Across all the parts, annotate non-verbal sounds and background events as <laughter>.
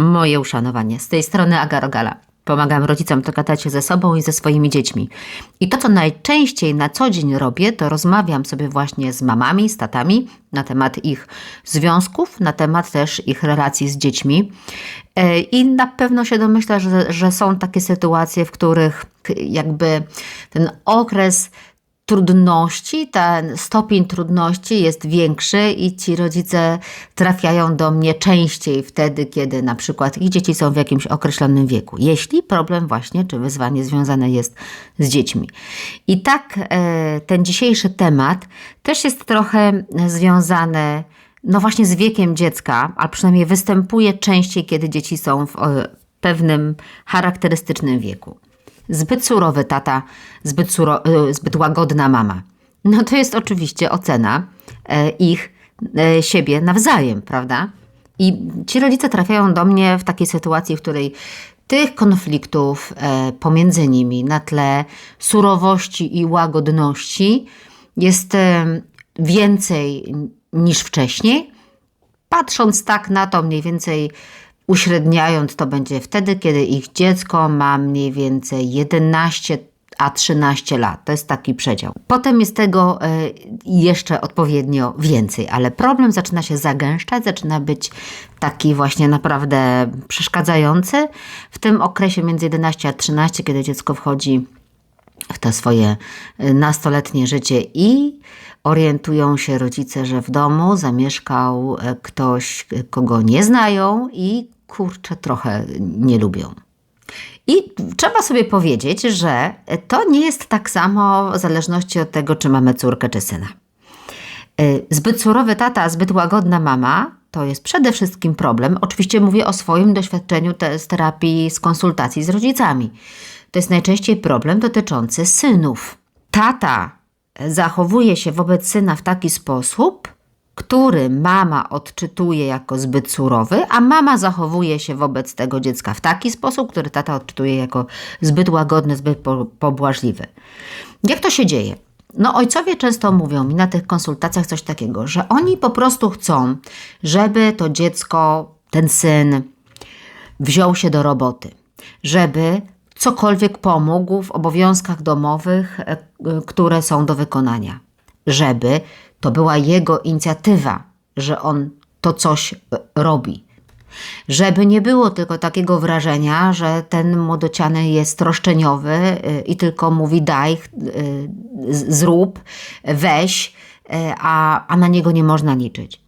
Moje uszanowanie. Z tej strony Aga Rogala. Pomagam rodzicom dogadać się ze sobą i ze swoimi dziećmi. I to, co najczęściej na co dzień robię, to rozmawiam sobie właśnie z mamami, z tatami na temat ich związków, na temat też ich relacji z dziećmi. E, I na pewno się domyślę, że, że są takie sytuacje, w których jakby ten okres trudności, ten stopień trudności jest większy i ci rodzice trafiają do mnie częściej wtedy, kiedy na przykład ich dzieci są w jakimś określonym wieku. Jeśli problem właśnie czy wyzwanie związane jest z dziećmi. I tak e, ten dzisiejszy temat też jest trochę związany no właśnie z wiekiem dziecka, a przynajmniej występuje częściej, kiedy dzieci są w e, pewnym charakterystycznym wieku. Zbyt surowy tata, zbyt, suro, y, zbyt łagodna mama. No to jest oczywiście ocena e, ich, e, siebie nawzajem, prawda? I ci rodzice trafiają do mnie w takiej sytuacji, w której tych konfliktów e, pomiędzy nimi na tle surowości i łagodności jest więcej niż wcześniej. Patrząc tak na to mniej więcej Uśredniając to będzie wtedy, kiedy ich dziecko ma mniej więcej 11 a 13 lat. To jest taki przedział. Potem jest tego e, jeszcze odpowiednio więcej, ale problem zaczyna się zagęszczać, zaczyna być taki właśnie naprawdę przeszkadzający w tym okresie między 11 a 13, kiedy dziecko wchodzi w to swoje e, nastoletnie życie i orientują się rodzice, że w domu zamieszkał e, ktoś, kogo nie znają i kurczę trochę nie lubią. I trzeba sobie powiedzieć, że to nie jest tak samo w zależności od tego, czy mamy córkę czy syna. Y, zbyt surowy tata, zbyt łagodna mama to jest przede wszystkim problem. Oczywiście mówię o swoim doświadczeniu te, z terapii, z konsultacji z rodzicami. To jest najczęściej problem dotyczący synów. Tata zachowuje się wobec syna w taki sposób, który mama odczytuje jako zbyt surowy, a mama zachowuje się wobec tego dziecka w taki sposób, który tata odczytuje jako zbyt łagodny, zbyt pobłażliwy. Jak to się dzieje? No, ojcowie często mówią mi na tych konsultacjach coś takiego, że oni po prostu chcą, żeby to dziecko, ten syn, wziął się do roboty, żeby cokolwiek pomógł w obowiązkach domowych, e, które są do wykonania, żeby to była jego inicjatywa, że on to coś robi. Żeby nie było tylko takiego wrażenia, że ten młodociany jest roszczeniowy y, i tylko mówi daj, y, zrób, weź, a, a na niego nie można liczyć.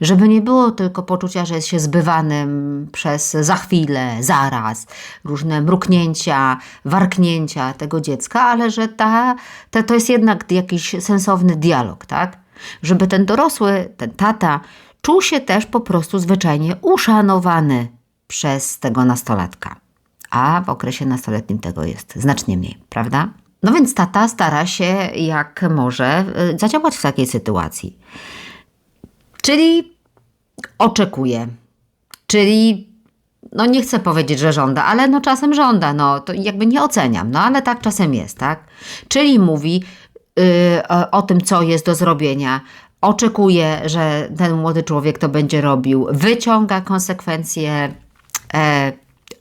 Żeby nie było tylko poczucia, że jest się zbywanym przez za chwilę, zaraz, różne mruknięcia, warknięcia tego dziecka, ale że ta, ta, to jest jednak jakiś sensowny dialog, tak? Żeby ten dorosły, ten tata, czuł się też po prostu zwyczajnie uszanowany przez tego nastolatka. A w okresie nastoletnim tego jest znacznie mniej, prawda? No więc tata stara się jak może y, zadziałać w takiej sytuacji. Czyli oczekuje. Czyli no nie chcę powiedzieć, że żąda, ale no czasem żąda, no to jakby nie oceniam, no ale tak czasem jest, tak? Czyli mówi, o tym, co jest do zrobienia. Oczekuje, że ten młody człowiek to będzie robił, wyciąga konsekwencje. E,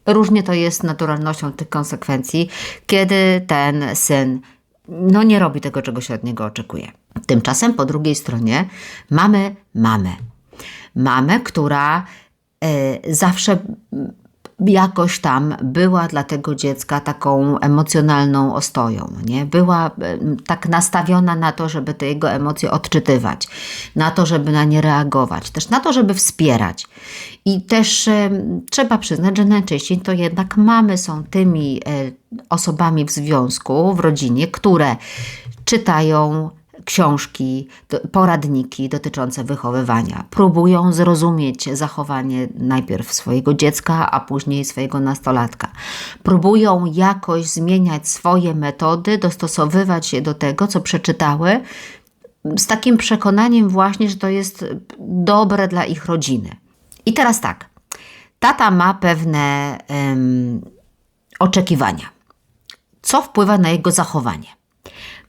różnie to jest naturalnością tych konsekwencji, kiedy ten syn no, nie robi tego, czego się od niego oczekuje. Tymczasem po drugiej stronie mamy mamę. Mamę, która e, zawsze jakoś tam była dla tego dziecka taką emocjonalną ostoją, nie? Była tak nastawiona na to, żeby te jego emocje odczytywać, na to, żeby na nie reagować, też na to, żeby wspierać. I też e, trzeba przyznać, że najczęściej to jednak mamy są tymi e, osobami w związku, w rodzinie, które czytają książki, poradniki dotyczące wychowywania. Próbują zrozumieć zachowanie najpierw swojego dziecka, a później swojego nastolatka. Próbują jakoś zmieniać swoje metody, dostosowywać się do tego, co przeczytały, z takim przekonaniem właśnie, że to jest dobre dla ich rodziny. I teraz tak. Tata ma pewne um, oczekiwania. Co wpływa na jego zachowanie?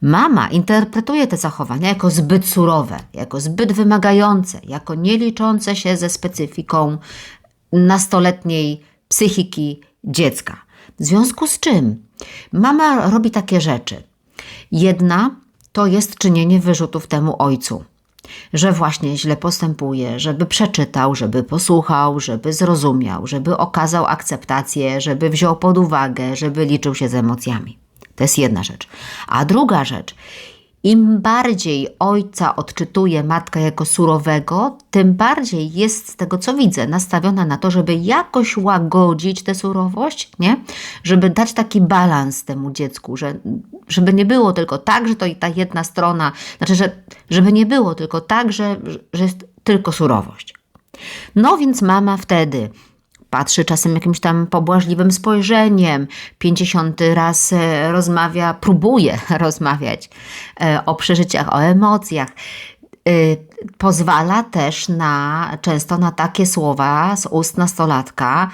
Mama interpretuje te zachowania jako zbyt surowe, jako zbyt wymagające, jako nie liczące się ze specyfiką nastoletniej psychiki dziecka. W związku z czym mama robi takie rzeczy. Jedna to jest czynienie wyrzutów temu ojcu, że właśnie źle postępuje, żeby przeczytał, żeby posłuchał, żeby zrozumiał, żeby okazał akceptację, żeby wziął pod uwagę, żeby liczył się z emocjami. To jest jedna rzecz. A druga rzecz, im bardziej ojca odczytuje matka jako surowego, tym bardziej jest z tego, co widzę, nastawiona na to, żeby jakoś łagodzić tę surowość, nie? Żeby dać taki balans temu dziecku, że, żeby nie było tylko tak, że to i ta jedna strona, znaczy, że, żeby nie było tylko tak, że, że jest tylko surowość. No więc mama wtedy patrzy czasem jakimś tam pobłażliwym spojrzeniem, pięćdziesiąty raz e, rozmawia, próbuje <laughs> rozmawiać e, o przeżyciach, o emocjach. E, pozwala też na, często na takie słowa z ust nastolatka,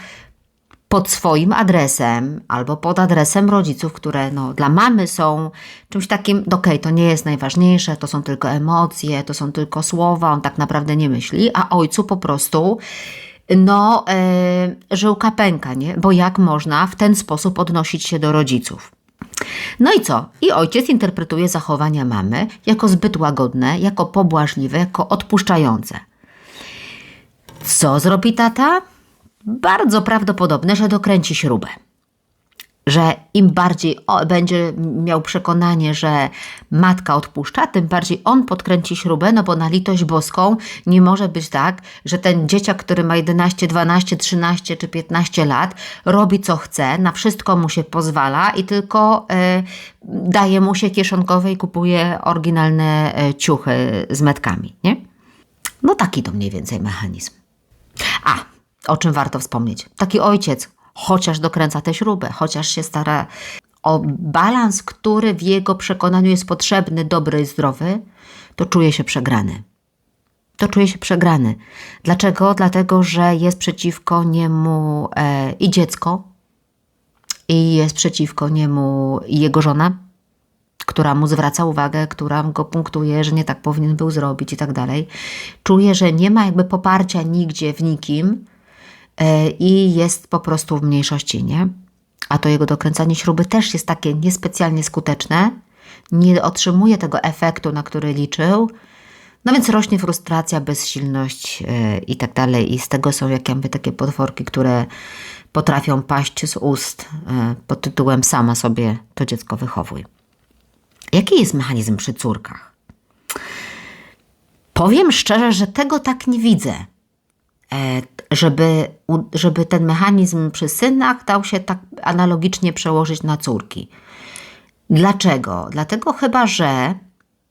pod swoim adresem albo pod adresem rodziców, które no, dla mamy są czymś takim, okej, okay, to nie jest najważniejsze, to są tylko emocje, to są tylko słowa, on tak naprawdę nie myśli, a ojcu po prostu no, e, żyłka pęka, nie? Bo jak można w ten sposób odnosić się do rodziców? No i co? I ojciec interpretuje zachowania mamy jako zbyt łagodne, jako pobłażliwe, jako odpuszczające. Co zrobi tata? Bardzo prawdopodobne, że dokręci śrubę że im bardziej będzie miał przekonanie, że matka odpuszcza, tym bardziej on podkręci śrubę, no bo na litość boską nie może być tak, że ten dzieciak, który ma 11, 12, 13 czy 15 lat, robi co chce, na wszystko mu się pozwala i tylko y, daje mu się kieszonkowe i kupuje oryginalne y, ciuchy z metkami, nie? No taki to mniej więcej mechanizm. A, o czym warto wspomnieć. Taki ojciec, chociaż dokręca tę śrubę, chociaż się stara o balans, który w jego przekonaniu jest potrzebny, dobry i zdrowy, to czuje się przegrany. To czuje się przegrany. Dlaczego? Dlatego, że jest przeciwko niemu e, i dziecko, i jest przeciwko niemu jego żona, która mu zwraca uwagę, która go punktuje, że nie tak powinien był zrobić i tak dalej. Czuje, że nie ma jakby poparcia nigdzie w nikim, i jest po prostu w mniejszości, nie? A to jego dokręcanie śruby też jest takie niespecjalnie skuteczne, nie otrzymuje tego efektu, na który liczył, no więc rośnie frustracja, bezsilność yy, i tak dalej. I z tego są jakieś takie potworki, które potrafią paść z ust yy, pod tytułem sama sobie to dziecko wychowuj. Jaki jest mechanizm przy córkach? Powiem szczerze, że tego tak nie widzę. E, żeby, żeby ten mechanizm przy synach dał się tak analogicznie przełożyć na córki. Dlaczego? Dlatego chyba, że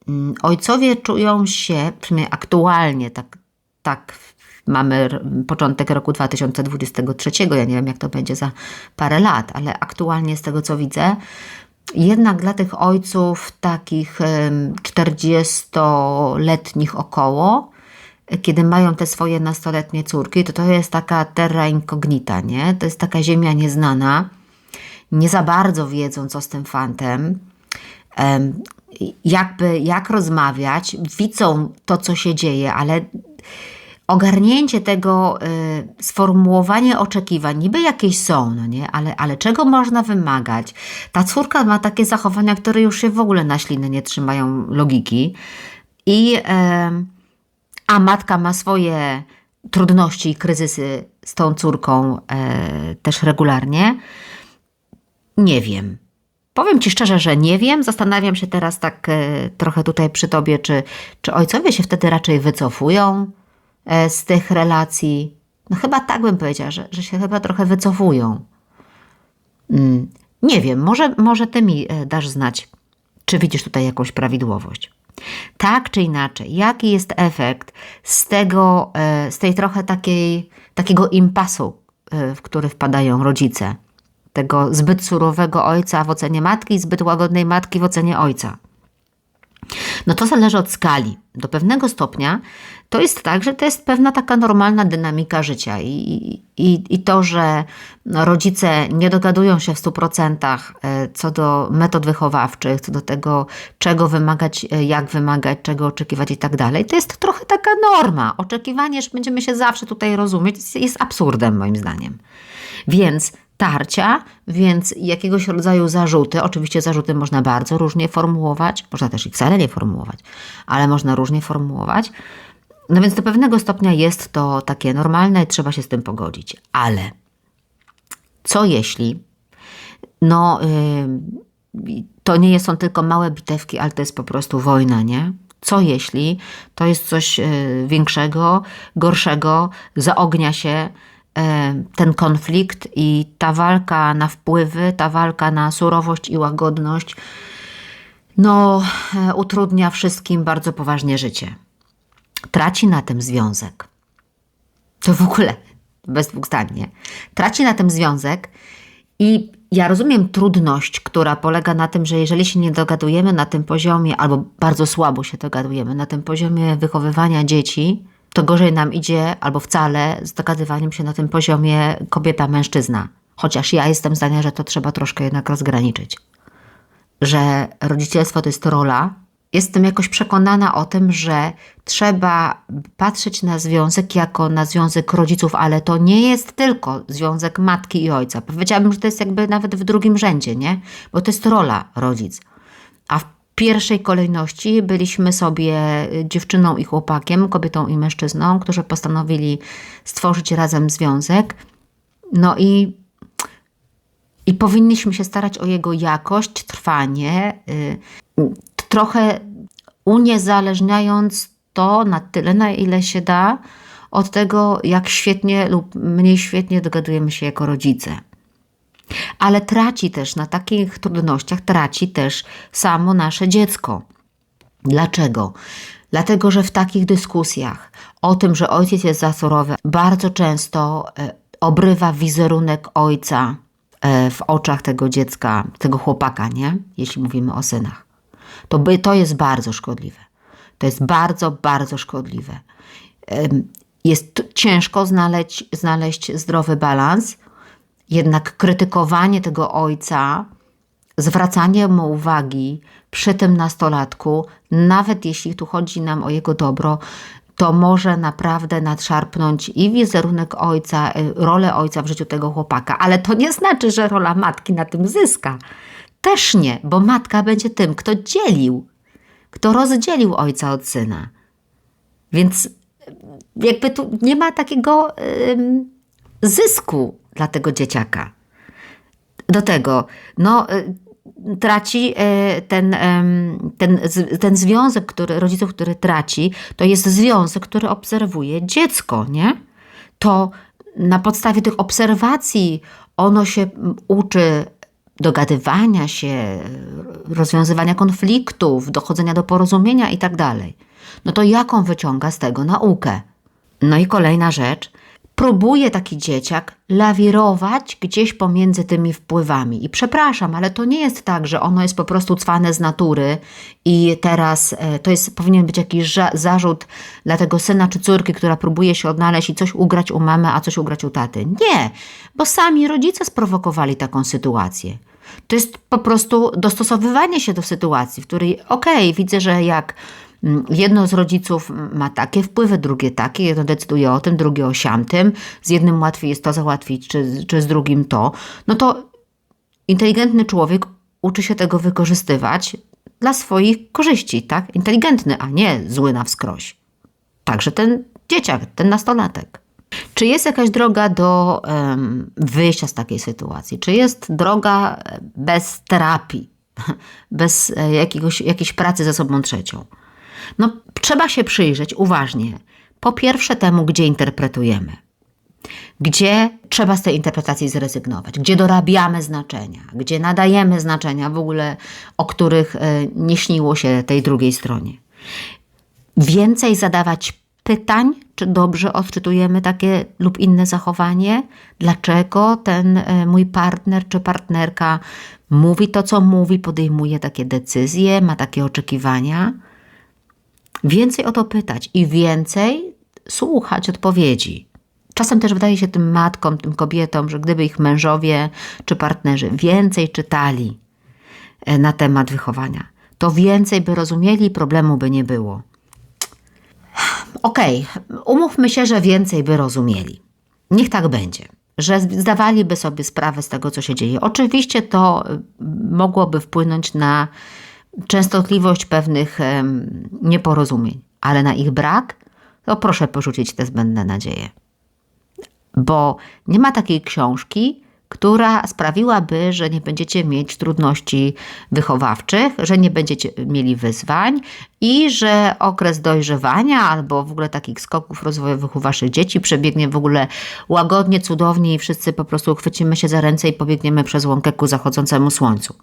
mm, ojcowie czują się, przynajmniej aktualnie, tak, tak mamy początek roku 2023, ja nie wiem jak to będzie za parę lat, ale aktualnie z tego co widzę, jednak dla tych ojców takich 40-letnich około, kiedy mają te swoje nastoletnie córki, to to jest taka terra incognita, nie? To jest taka ziemia nieznana. Nie za bardzo wiedzą, co z tym fantem. Jakby, jak rozmawiać, widzą to, co się dzieje, ale ogarnięcie tego, y, sformułowanie oczekiwań, niby jakieś są, no nie? Ale, ale czego można wymagać? Ta córka ma takie zachowania, które już się w ogóle na śliny nie trzymają logiki. I... Y, a matka ma swoje trudności i kryzysy z tą córką e, też regularnie? Nie wiem. Powiem Ci szczerze, że nie wiem. Zastanawiam się teraz tak e, trochę tutaj przy Tobie, czy, czy ojcowie się wtedy raczej wycofują e, z tych relacji. No chyba tak bym powiedziała, że, że się chyba trochę wycofują. Mm, nie wiem, może, może Ty mi e, dasz znać, czy widzisz tutaj jakąś prawidłowość. Tak czy inaczej, jaki jest efekt z tego, e, z tej trochę takiej, takiego impasu, e, w który wpadają rodzice? Tego zbyt surowego ojca w ocenie matki, zbyt łagodnej matki w ocenie ojca. No to zależy od skali. Do pewnego stopnia to jest tak, że to jest pewna taka normalna dynamika życia i, i, i to, że rodzice nie dogadują się w 100% e, co do metod wychowawczych, co do tego, czego wymagać, e, jak wymagać, czego oczekiwać i tak dalej, to jest trochę taka norma. Oczekiwanie, że będziemy się zawsze tutaj rozumieć, jest absurdem moim zdaniem. Więc tarcia, więc jakiegoś rodzaju zarzuty. Oczywiście zarzuty można bardzo różnie formułować, można też ich wcale nie formułować, ale można różnie formułować. No więc do pewnego stopnia jest to takie normalne i trzeba się z tym pogodzić. Ale co jeśli, no yy, to nie są tylko małe bitewki, ale to jest po prostu wojna, nie? Co jeśli to jest coś yy, większego, gorszego, zaognia się, ten konflikt i ta walka na wpływy, ta walka na surowość i łagodność, no, e, utrudnia wszystkim bardzo poważnie życie. Traci na tym związek. To w ogóle bez dwóch zdań, nie? Traci na tym związek i ja rozumiem trudność, która polega na tym, że jeżeli się nie dogadujemy na tym poziomie, albo bardzo słabo się dogadujemy na tym poziomie wychowywania dzieci, to gorzej nam idzie, albo wcale, z dogadywaniem się na tym poziomie kobieta-mężczyzna. Chociaż ja jestem zdania, że to trzeba troszkę jednak rozgraniczyć. Że rodzicielstwo to jest rola. Jestem jakoś przekonana o tym, że trzeba patrzeć na związek jako na związek rodziców, ale to nie jest tylko związek matki i ojca. Powiedziałabym, że to jest jakby nawet w drugim rzędzie, nie? Bo to jest rola rodzic. Pierwszej kolejności byliśmy sobie dziewczyną i chłopakiem, kobietą i mężczyzną, którzy postanowili stworzyć razem związek. No i, i powinniśmy się starać o jego jakość, trwanie, yy, trochę uniezależniając to na tyle, na ile się da, od tego, jak świetnie lub mniej świetnie dogadujemy się jako rodzice ale traci też na takich trudnościach, traci też samo nasze dziecko. Dlaczego? Dlatego, że w takich dyskusjach o tym, że ojciec jest za bardzo często e, obrywa wizerunek ojca e, w oczach tego dziecka, tego chłopaka, nie? Jeśli mówimy o synach. To, to jest bardzo szkodliwe. To jest bardzo, bardzo szkodliwe. Jest ciężko znaleźć, znaleźć zdrowy balans, jednak krytykowanie tego ojca, zwracanie mu uwagi przy tym nastolatku, nawet jeśli tu chodzi nam o jego dobro, to może naprawdę nadszarpnąć i wizerunek ojca, y, rolę ojca w życiu tego chłopaka. Ale to nie znaczy, że rola matki na tym zyska. Też nie, bo matka będzie tym, kto dzielił, kto rozdzielił ojca od syna. Więc jakby tu nie ma takiego yy, zysku dla tego dzieciaka. Do tego, no, y, traci y, ten, ten, ten związek który, rodziców, który traci, to jest związek, który obserwuje dziecko, nie? To na podstawie tych obserwacji ono się uczy dogadywania się, rozwiązywania konfliktów, dochodzenia do porozumienia i tak dalej. No to jaką wyciąga z tego naukę? No i kolejna rzecz – próbuje taki dzieciak lawirować gdzieś pomiędzy tymi wpływami. I przepraszam, ale to nie jest tak, że ono jest po prostu cwane z natury i teraz e, to jest, powinien być jakiś zarzut dla tego syna czy córki, która próbuje się odnaleźć i coś ugrać u mamy, a coś ugrać u taty. Nie, bo sami rodzice sprowokowali taką sytuację. To jest po prostu dostosowywanie się do sytuacji, w której okej, okay, widzę, że jak jedno z rodziców ma takie wpływy, drugie takie, jedno decyduje o tym, drugie o siamtym, z jednym łatwiej jest to załatwić, czy, czy z drugim to, no to inteligentny człowiek uczy się tego wykorzystywać dla swoich korzyści, tak? Inteligentny, a nie zły na wskroś. Także ten dzieciak, ten nastolatek. Czy jest jakaś droga do um, wyjścia z takiej sytuacji? Czy jest droga bez terapii, <laughs> bez e, jakiegoś, jakiejś pracy ze sobą trzecią? No, trzeba się przyjrzeć uważnie. Po pierwsze temu, gdzie interpretujemy. Gdzie trzeba z tej interpretacji zrezygnować, gdzie dorabiamy znaczenia, gdzie nadajemy znaczenia w ogóle, o których e, nie śniło się tej drugiej stronie. Więcej zadawać pytań, czy dobrze odczytujemy takie lub inne zachowanie, dlaczego ten e, mój partner czy partnerka mówi to, co mówi, podejmuje takie decyzje, ma takie oczekiwania. Więcej o to pytać i więcej słuchać odpowiedzi. Czasem też wydaje się tym matkom, tym kobietom, że gdyby ich mężowie czy partnerzy więcej czytali e, na temat wychowania, to więcej by rozumieli i problemu by nie było. Okej, okay, umówmy się, że więcej by rozumieli. Niech tak będzie, że zdawaliby sobie sprawę z tego, co się dzieje. Oczywiście to y, mogłoby wpłynąć na częstotliwość pewnych nieporozumień, ale na ich brak, to proszę porzucić te zbędne nadzieje. Bo nie ma takiej książki, która sprawiłaby, że nie będziecie mieć trudności wychowawczych, że nie będziecie mieli wyzwań i że okres dojrzewania albo w ogóle takich skoków rozwojowych u waszych dzieci przebiegnie w ogóle łagodnie, cudownie i wszyscy po prostu chwycimy się za ręce i pobiegniemy przez łąkę ku zachodzącemu słońcu.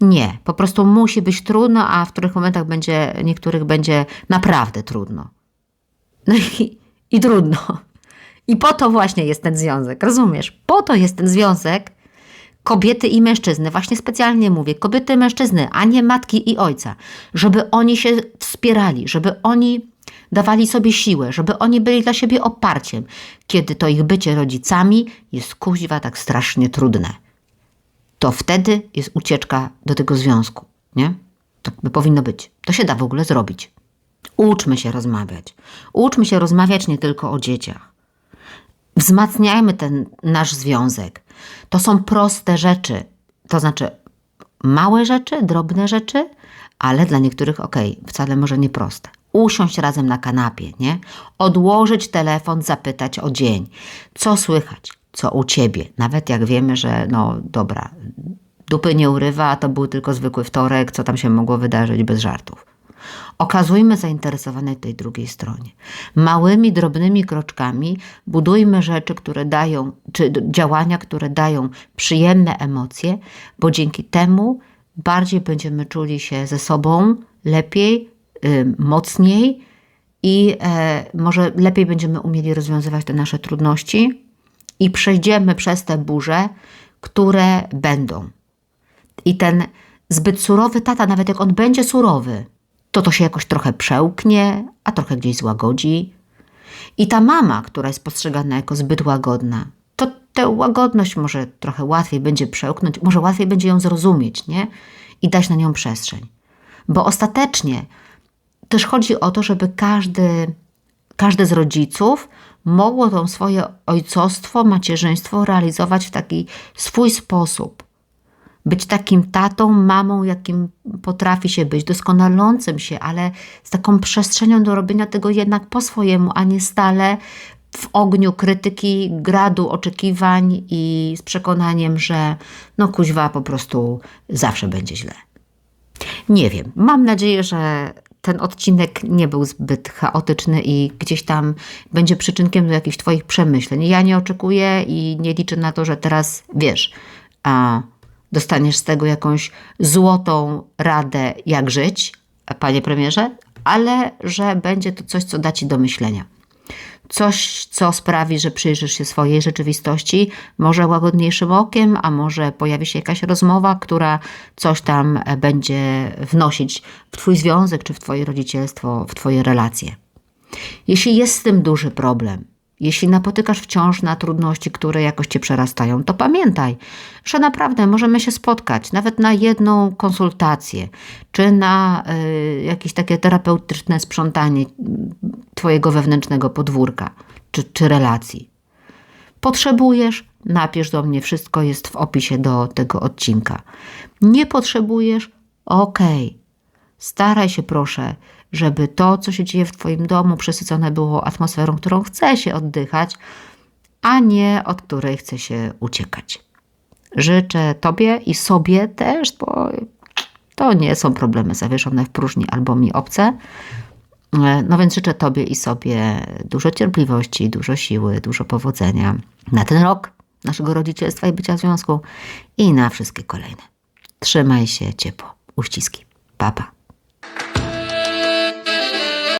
Nie, po prostu musi być trudno, a w których momentach będzie, niektórych będzie naprawdę trudno. No i, i trudno. I po to właśnie jest ten związek, rozumiesz? Po to jest ten związek kobiety i mężczyzny. Właśnie specjalnie mówię, kobiety i mężczyzny, a nie matki i ojca. Żeby oni się wspierali, żeby oni dawali sobie siłę, żeby oni byli dla siebie oparciem, kiedy to ich bycie rodzicami jest kuźwa tak strasznie trudne. To wtedy jest ucieczka do tego związku, nie? To by powinno być. To się da w ogóle zrobić. Uczmy się rozmawiać. Uczmy się rozmawiać nie tylko o dzieciach. Wzmacniajmy ten nasz związek. To są proste rzeczy, to znaczy małe rzeczy, drobne rzeczy, ale dla niektórych ok, wcale może nie proste. Usiąść razem na kanapie, nie? Odłożyć telefon, zapytać o dzień. Co słychać? Co u ciebie? Nawet jak wiemy, że no dobra, dupy nie urywa, a to był tylko zwykły wtorek, co tam się mogło wydarzyć bez żartów. Okazujmy zainteresowane tej drugiej stronie. Małymi, drobnymi kroczkami budujmy rzeczy, które dają, czy działania, które dają przyjemne emocje, bo dzięki temu bardziej będziemy czuli się ze sobą lepiej, yy, mocniej i e, może lepiej będziemy umieli rozwiązywać te nasze trudności i przejdziemy przez te burze, które będą. I ten zbyt surowy tata, nawet jak on będzie surowy, to to się jakoś trochę przełknie, a trochę gdzieś złagodzi. I ta mama, która jest postrzegana jako zbyt łagodna, to tę łagodność może trochę łatwiej będzie przełknąć, może łatwiej będzie ją zrozumieć, nie? I dać na nią przestrzeń. Bo ostatecznie też chodzi o to, żeby każdy, każdy z rodziców mogło to swoje ojcostwo, macierzyństwo realizować w taki swój sposób być takim tatą, mamą, jakim potrafi się być, doskonalącym się, ale z taką przestrzenią do robienia tego jednak po swojemu, a nie stale w ogniu krytyki, gradu oczekiwań i z przekonaniem, że no kuźwa po prostu zawsze będzie źle. Nie wiem, mam nadzieję, że ten odcinek nie był zbyt chaotyczny i gdzieś tam będzie przyczynkiem do jakichś Twoich przemyśleń. Ja nie oczekuję i nie liczę na to, że teraz wiesz, a dostaniesz z tego jakąś złotą radę, jak żyć, panie premierze, ale że będzie to coś, co da ci do myślenia. Coś, co sprawi, że przyjrzysz się swojej rzeczywistości, może łagodniejszym okiem, a może pojawi się jakaś rozmowa, która coś tam będzie wnosić w Twój związek, czy w Twoje rodzicielstwo, w Twoje relacje. Jeśli jest z tym duży problem, jeśli napotykasz wciąż na trudności, które jakoś cię przerastają, to pamiętaj, że naprawdę możemy się spotkać nawet na jedną konsultację, czy na y, jakieś takie terapeutyczne sprzątanie Twojego wewnętrznego podwórka czy, czy relacji. Potrzebujesz, napisz do mnie, wszystko jest w opisie do tego odcinka. Nie potrzebujesz, okej. Okay. Staraj się proszę żeby to, co się dzieje w Twoim domu, przesycone było atmosferą, którą chce się oddychać, a nie od której chce się uciekać. Życzę Tobie i sobie też, bo to nie są problemy zawieszone w próżni albo mi obce. No więc życzę Tobie i sobie dużo cierpliwości, dużo siły, dużo powodzenia na ten rok naszego rodzicielstwa i bycia w związku i na wszystkie kolejne. Trzymaj się ciepło. Uściski. Papa.